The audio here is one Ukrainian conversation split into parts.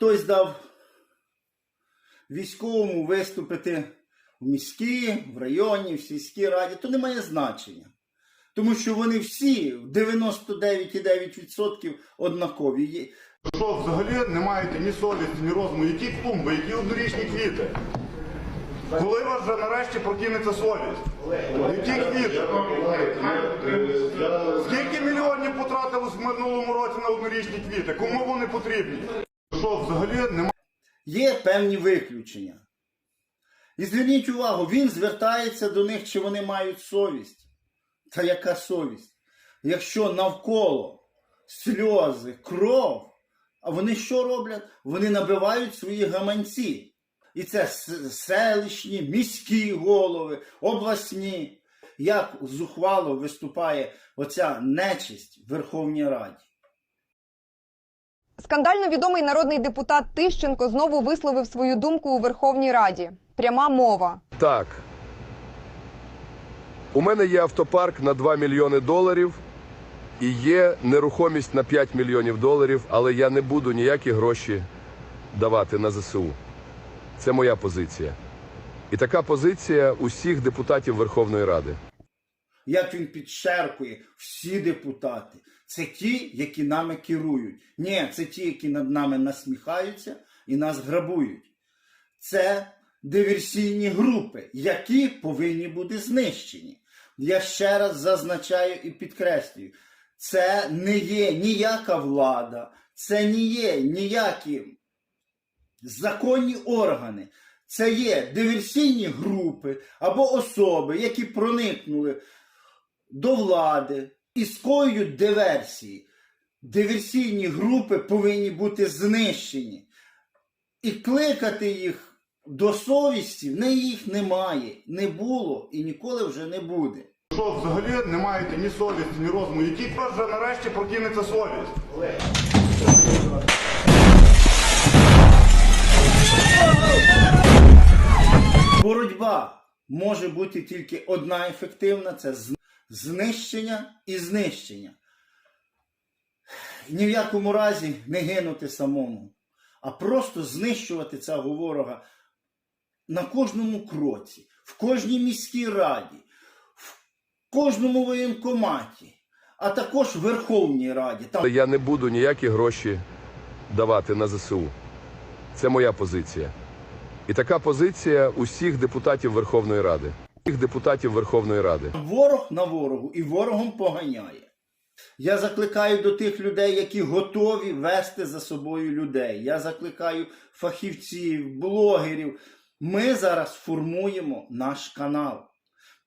хтось дав військовому виступити в міській, в районі, в сільській раді, то не має значення. Тому що вони всі в 99,9% однакові. Що взагалі не маєте ні совісті, ні розуму, які клумби, які однорічні квіти. Коли вас вже нарешті прокинеться совість? Які квіти? Скільки мільйонів потратилось в минулому році на однорічні квіти? Кому вони потрібні? Що взагалі немає? Є певні виключення. І зверніть увагу, він звертається до них, чи вони мають совість. Та яка совість? Якщо навколо сльози, кров, а вони що роблять? Вони набивають свої гаманці. І це селищні, міські голови, обласні. Як зухвало виступає оця нечисть в Верховній Раді. Скандально відомий народний депутат Тищенко знову висловив свою думку у Верховній Раді. Пряма мова. Так. У мене є автопарк на 2 мільйони доларів і є нерухомість на 5 мільйонів доларів, але я не буду ніякі гроші давати на ЗСУ. Це моя позиція. І така позиція усіх депутатів Верховної Ради. Як він підшеркує, всі депутати. Це ті, які нами керують. Ні, це ті, які над нами насміхаються і нас грабують. Це диверсійні групи, які повинні бути знищені. Я ще раз зазначаю і підкреслюю, це не є ніяка влада, це не є ніякі законні органи. Це є диверсійні групи або особи, які проникнули до влади і скоюють диверсії. Диверсійні групи повинні бути знищені. І кликати їх до совісті в неї їх немає, не було і ніколи вже не буде. Що взагалі не маєте ні совісті, ні розуму, які у вже нарешті прокинеться совість? Боротьба може бути тільки одна ефективна це знищення і знищення. Ні в якому разі не гинути самому, а просто знищувати цього ворога на кожному кроці, в кожній міській раді, в кожному воєнкоматі, а також в Верховній Раді. Там я не буду ніякі гроші давати на ЗСУ. Це моя позиція. І така позиція усіх депутатів Верховної Ради. Депутатів Верховної Ради. Ворог на ворогу і ворогом поганяє. Я закликаю до тих людей, які готові вести за собою людей. Я закликаю фахівців, блогерів. Ми зараз формуємо наш канал,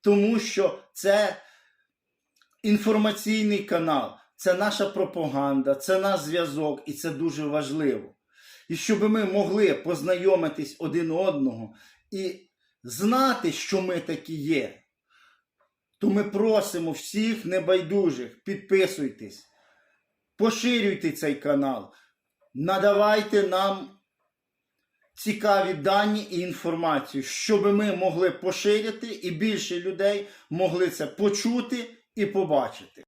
тому що це інформаційний канал, це наша пропаганда, це наш зв'язок, і це дуже важливо. І щоб ми могли познайомитись один одного і знати, що ми такі є то ми просимо всіх небайдужих, підписуйтесь, поширюйте цей канал, надавайте нам цікаві дані і інформацію, щоб ми могли поширити і більше людей могли це почути і побачити.